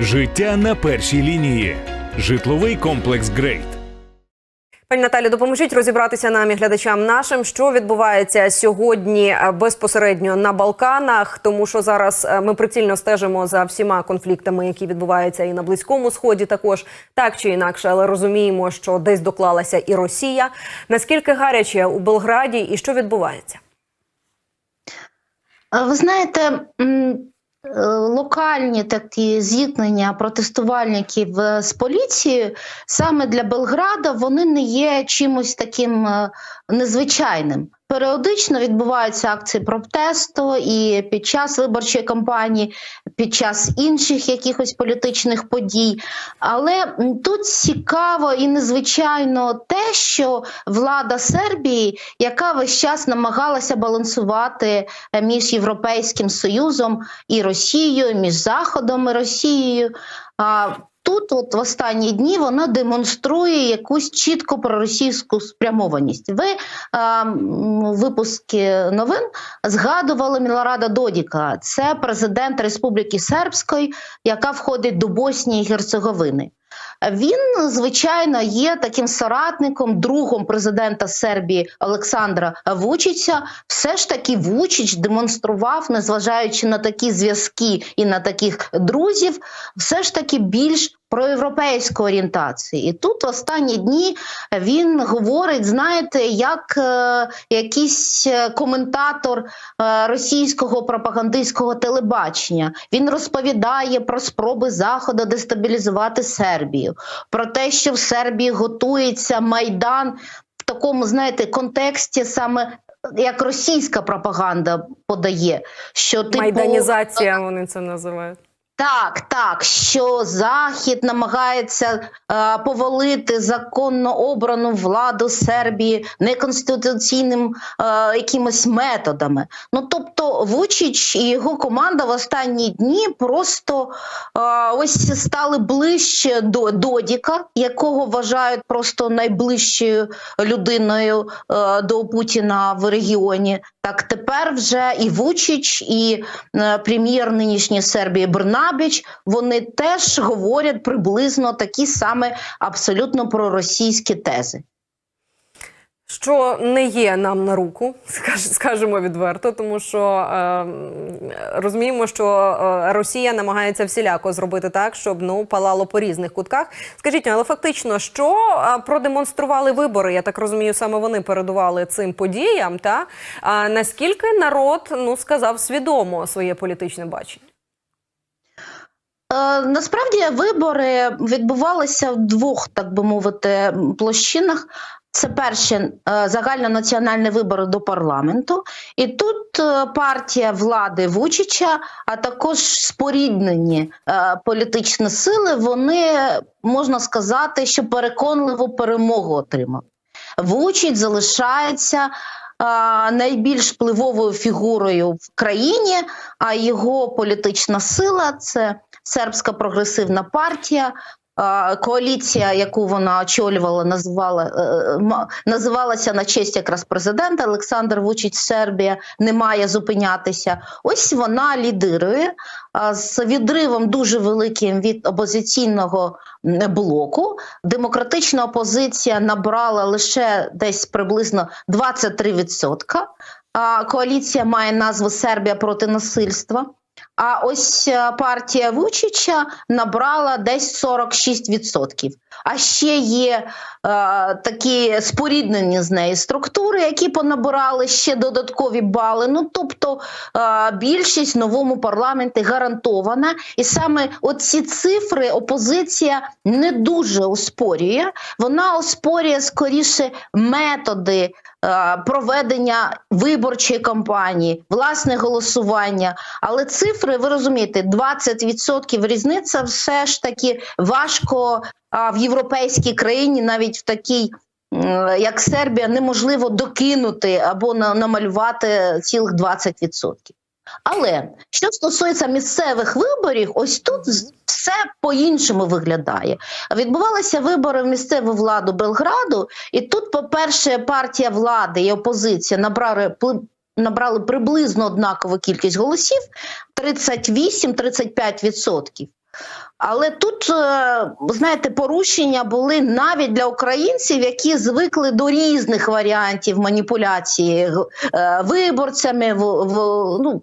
Життя на першій лінії. Житловий комплекс Грейт. Пані Наталі, допоможіть розібратися нам і глядачам нашим, що відбувається сьогодні е, безпосередньо на Балканах, тому що зараз е, ми прицільно стежимо за всіма конфліктами, які відбуваються і на близькому сході, також так чи інакше, але розуміємо, що десь доклалася і Росія. Наскільки гаряче у Белграді і що відбувається? Ви знаєте, е, локальні такі зіткнення протестувальників е, з поліцією саме для Белграда вони не є чимось таким е, незвичайним. Періодично відбуваються акції протесту і під час виборчої кампанії, під час інших якихось політичних подій. Але тут цікаво і незвичайно те, що влада Сербії, яка весь час намагалася балансувати е, між Європейським Союзом і Росією, між Заходом і Росією. Тут, от в останні дні, вона демонструє якусь чітко проросійську спрямованість. Ви е, випуски новин згадували Мілорада Додіка, це президент Республіки Сербської, яка входить до Боснії і Герцеговини. Він, звичайно, є таким соратником, другом президента Сербії Олександра Вучича. Все ж таки Вучич демонстрував, незважаючи на такі зв'язки і на таких друзів, все ж таки більш проєвропейської орієнтації. І тут в останні дні він говорить, знаєте, як е, якийсь е, коментатор е, російського пропагандистського телебачення. Він розповідає про спроби Заходу дестабілізувати Сербію, про те, що в Сербії готується майдан в такому, знаєте, контексті саме. Як російська пропаганда подає, що типу Майданізація вони це називають. Так, так, що Захід намагається е, повалити законно обрану владу Сербії неконституційним е, якимось методами. Ну тобто, Вучич і його команда в останні дні просто е, ось стали ближче до Додіка, якого вважають просто найближчою людиною е, до Путіна в регіоні. Так тепер вже і Вучич, і е, прем'єр нинішньої Сербії Бернабіч, вони теж говорять приблизно такі саме абсолютно проросійські тези. Що не є нам на руку, скаж- скажемо відверто, тому що е, розуміємо, що е, Росія намагається всіляко зробити так, щоб ну палало по різних кутках. Скажіть, але фактично, що е, продемонстрували вибори? Я так розумію, саме вони передували цим подіям. Та а наскільки народ ну сказав свідомо своє політичне бачення? Е, насправді вибори відбувалися в двох, так би мовити, площинах. Це перші е, загальнонаціональні вибори до парламенту, і тут е, партія влади Вучича, а також споріднені політичні сили, вони можна сказати, що переконливу перемогу отримали. Вучич залишається найбільш впливовою фігурою в країні, а його політична сила це сербська прогресивна партія. Коаліція, яку вона очолювала, називала е, називалася на честь якраз президента Олександр Вучич Сербія не має зупинятися. Ось вона лідирує з відривом дуже великим від опозиційного блоку. Демократична опозиція набрала лише десь приблизно 23%. А, Коаліція має назву Сербія проти насильства. А ось е, партія Вучича набрала десь 46%. А ще є е, такі споріднені з нею структури, які понабирали ще додаткові бали. Ну тобто е, більшість в новому парламенті гарантована, і саме оці цифри опозиція не дуже оспорює. Вона оспорює скоріше методи. Е, Проведення виборчої кампанії, власне голосування, але цифри, ви розумієте, 20% різниця все ж таки важко в європейській країні, навіть в такій, як Сербія, неможливо докинути або на- намалювати цілих 20%. Але що стосується місцевих виборів, ось тут все по-іншому виглядає. Відбувалися вибори в місцеву владу Белграду, і тут, по-перше, партія влади і опозиція набрали набрали приблизно однакову кількість голосів 38-35%. Але тут, е, знаєте, порушення були навіть для українців, які звикли до різних варіантів маніпуляції е, виборцями, в, в, ну,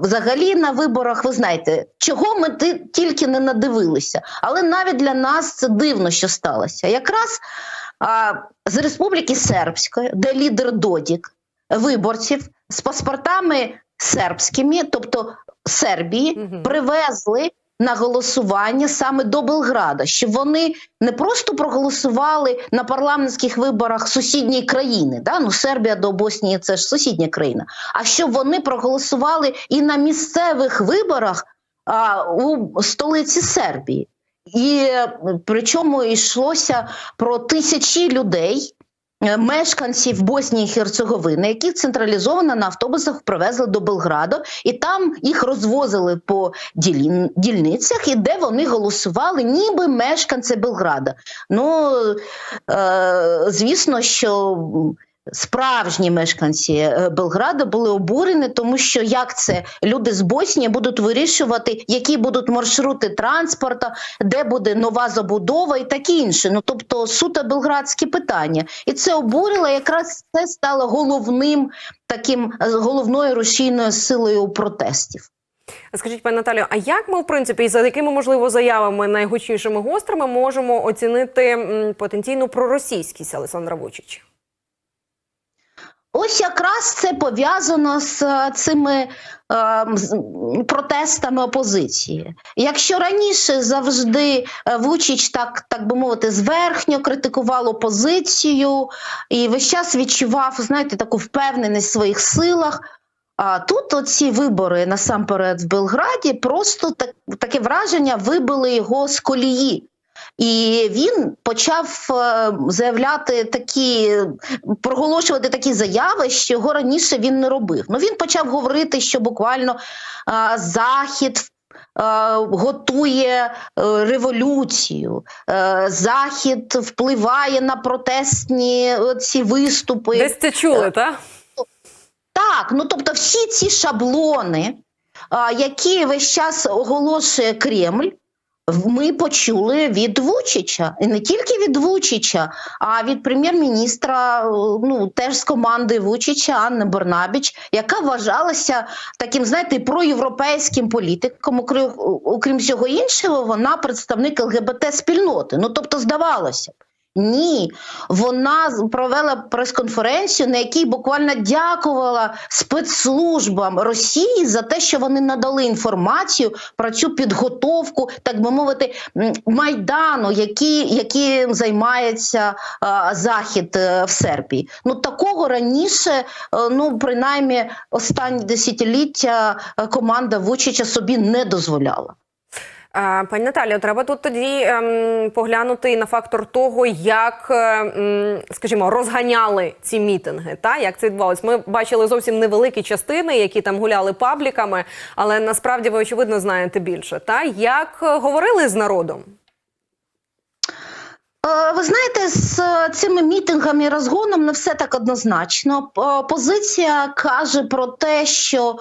взагалі на виборах, ви знаєте, чого ми тільки не надивилися. Але навіть для нас це дивно, що сталося. Якраз а, з Республіки Сербської, де лідер Додік виборців з паспортами сербськими, тобто Сербії, привезли на голосування саме до Белграда, щоб вони не просто проголосували на парламентських виборах сусідньої країни, да? ну Сербія до Боснії це ж сусідня країна, а щоб вони проголосували і на місцевих виборах а, у столиці Сербії. І причому йшлося про тисячі людей, мешканців Боснії і Херцеговини, яких централізовано на автобусах привезли до Белграду, і там їх розвозили по дільницях, і де вони голосували, ніби мешканці Белграда. Ну е, звісно, що. Справжні мешканці е, Белграда були обурені, тому що як це люди з Боснії будуть вирішувати, які будуть маршрути транспорту, де буде нова забудова і таке інше. Ну тобто суто белградські питання, і це обурило. Якраз це стало головним таким е, головною рушійною силою протестів. Скажіть, пані Наталію, а як ми, в принципі, і за якими можливо заявами найгучнішими гострими можемо оцінити потенційну проросійськість Олександра Вучича? Ось якраз це пов'язано з е, цими е, протестами опозиції. Якщо раніше завжди е, Вучич, так, так би мовити, зверхньо критикував опозицію і весь час відчував, знаєте, таку впевненість в своїх силах. А тут оці вибори насамперед в Белграді просто так, таке враження вибили його з колії. І він почав е, заявляти такі, проголошувати такі заяви, що його раніше він не робив. Ну він почав говорити, що буквально е, захід. е, Готує е, революцію, Е, захід впливає на протестні ці виступи. Десь це чули, так? Так, ну тобто всі ці шаблони, а, які весь час оголошує Кремль, ми почули від Вучича. І не тільки від Вучича, а від прем'єр-міністра, е, ну теж з команди Вучича Анни Борнабіч, яка вважалася таким, знаєте, проєвропейським політиком. Окрім, всього іншого, вона представник ЛГБТ спільноти. Ну тобто, здавалося б. Ні, вона провела прес-конференцію, на якій буквально дякувала спецслужбам Росії за те, що вони надали інформацію про цю підготовку, так би мовити, майдану, які, яким займається а, захід е, в Сербії. Ну такого раніше, е, ну принаймні, останні десятиліття е, команда Вучича собі не дозволяла. Пані Наталію, треба тут тоді ем, поглянути на фактор того, як, е, скажімо, розганяли ці мітинги. Та як це відбувалось? Ми бачили зовсім невеликі частини, які там гуляли пабліками, але насправді ви очевидно знаєте більше. Та як е, говорили з народом? Е, Ви знаєте, з цими мітингами і розгоном не все так однозначно. П- Опозиція каже про те, що,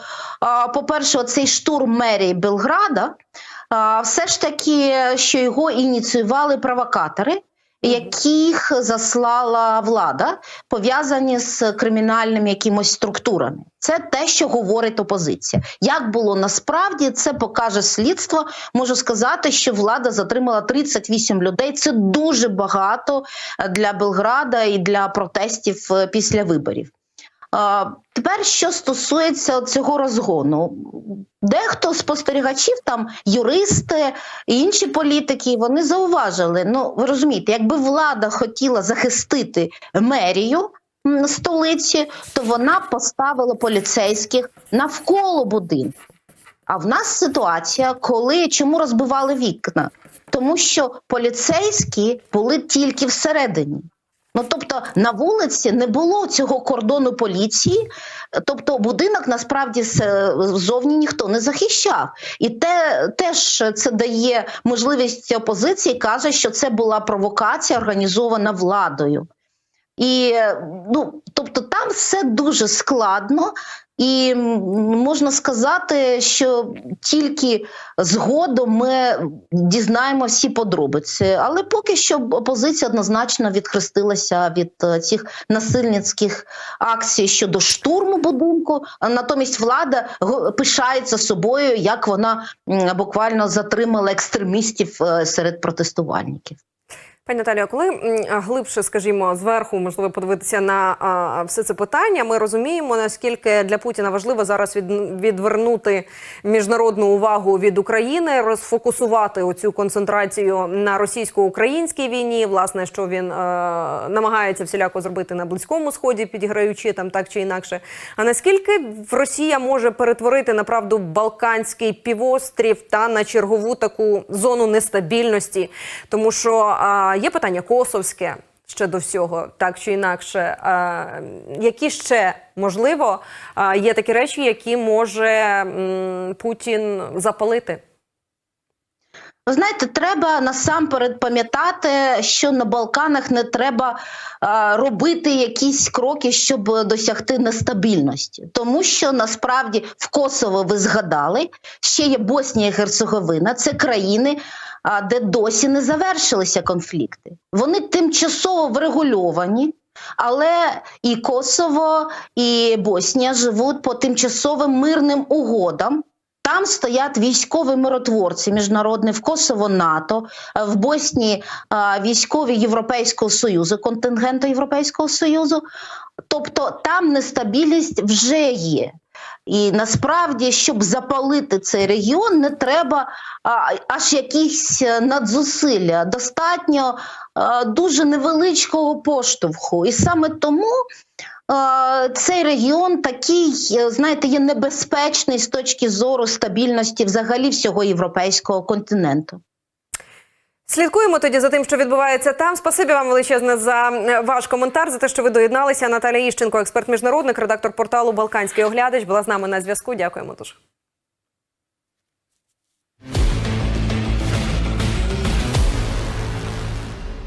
по-перше, цей штурм мерії Белграда, все ж таки, що його ініціювали провокатори. Яких заслала влада, пов'язані з кримінальними якимось структурами, це те, що говорить опозиція. Як було насправді, це покаже слідство. Можу сказати, що влада затримала 38 людей. Це дуже багато е, для Белграда і для протестів е, після виборів. Тепер, що стосується цього розгону, дехто спостерігачів, там юристи і інші політики, вони зауважили. Ну, ви розумієте, якби влада хотіла захистити мерію столиці, то вона поставила поліцейських навколо будинку. А в нас ситуація, коли чому розбивали вікна? Тому що поліцейські були тільки всередині. Ну тобто на вулиці не було цього кордону поліції, тобто будинок насправді ззовні ніхто не захищав. І те теж це дає можливість опозиції, каже, що це була провокація, організована владою. І ну, тобто там все дуже складно, і можна сказати, що тільки згодом ми дізнаємо всі подробиці. Але поки що опозиція однозначно відхрестилася від е, цих насильницьких акцій щодо штурму будинку. Натомість влада пишається собою, як вона буквально затримала екстремістів е, серед протестувальників. Пані Наталія, коли глибше, скажімо, зверху можливо подивитися на все це питання, ми розуміємо, наскільки для Путіна важливо зараз від, відвернути міжнародну увагу від України, розфокусувати оцю концентрацію на російсько-українській війні. Власне, що він е, намагається всіляко зробити на близькому сході, підіграючи там так чи інакше. А наскільки Росія може перетворити направду Балканський півострів та на чергову таку зону нестабільності, тому що а, є питання косовське. Ще до всього, так чи інакше, а, які ще можливо а, є такі речі, які може Путін запалити? Ви знаєте, треба насамперед пам'ятати, що на Балканах не треба а, робити якісь кроки, щоб досягти нестабільності, тому що насправді в Косово ви згадали, ще є Боснія і Герцеговина, це країни, де досі не завершилися конфлікти. Вони тимчасово врегульовані. Але і Косово, і Боснія живуть по тимчасовим мирним угодам. Там стоять військові миротворці міжнародні в Косово НАТО, в Боснії військові Європейського Союзу, контингенту Європейського Союзу. Тобто там нестабільність вже є. І насправді, щоб запалити цей регіон, не треба аж якісь е, надзусилля. Достатньо е, дуже невеличкого поштовху. І саме тому е, цей регіон такий, знаєте, є небезпечний з точки зору стабільності взагалі всього європейського континенту. Слідкуємо тоді за тим, що відбувається там. Спасибі вам величезне за е, ваш коментар, за те, що ви доєдналися. Наталя Іщенко, експерт міжнародник, редактор порталу Балканський оглядач, була з нами на зв'язку. Дякуємо дуже.